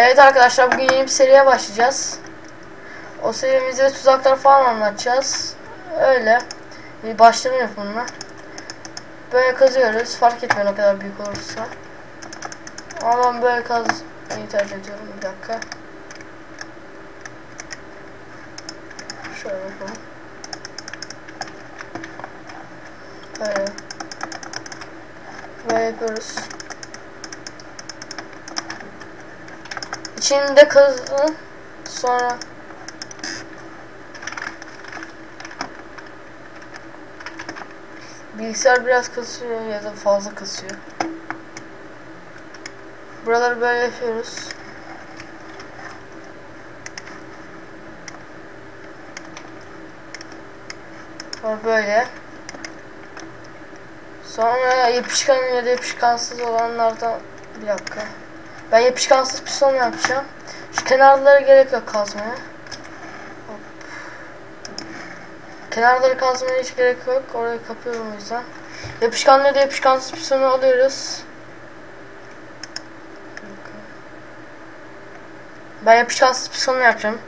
Evet arkadaşlar bugün yeni bir seriye başlayacağız. O serimizde tuzaklar falan anlatacağız. Öyle. Bir başlama yapımına. Böyle kazıyoruz. Fark etmiyor ne kadar büyük olursa. Ama ben böyle kazmayı tercih ediyorum. Bir dakika. Şöyle yapalım. Böyle. Böyle yapıyoruz. İçinde kazın. Sonra Bilgisayar biraz kasıyor ya da fazla kasıyor. Buraları böyle yapıyoruz. Sonra böyle. Sonra yapışkan ya da yapışkansız olanlardan bir dakika. Ben yapışkansız piston yapacağım. Şu kenarlara gerek yok kazmaya. Kenarları kazmaya hiç gerek yok. Orayı kapıyorum o yüzden. Yapışkanları da yapışkansız pistonu alıyoruz. Ben yapışkansız pistonu yapacağım.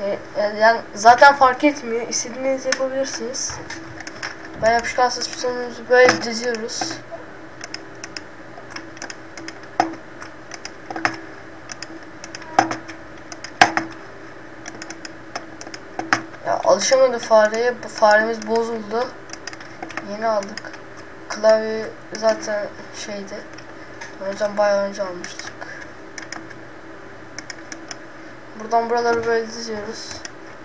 Ee, Yani zaten fark etmiyor. İstediğinizi yapabilirsiniz. Ben yapışkansız pistonumuzu böyle diziyoruz. Ya alışamadı fareye. Faremiz bozuldu. Yeni aldık. Klavye zaten şeydi. O yüzden bayağı önce almıştık. Buradan buraları böyle diziyoruz.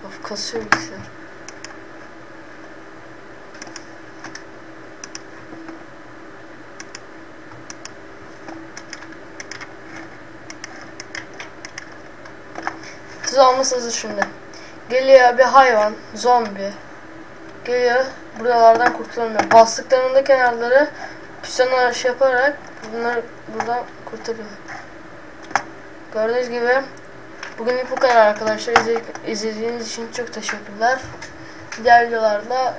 Of kasıyor bilgisayar. Tuz alması hazır şimdi. Geliyor bir hayvan, zombi. Geliyor, buralardan kurtulamıyor. Bastıklarında kenarları piston şey yaparak bunları buradan kurtarıyor. Gördüğünüz gibi bugünlük bu kadar arkadaşlar. İzlediğiniz için çok teşekkürler. Diğer videolarda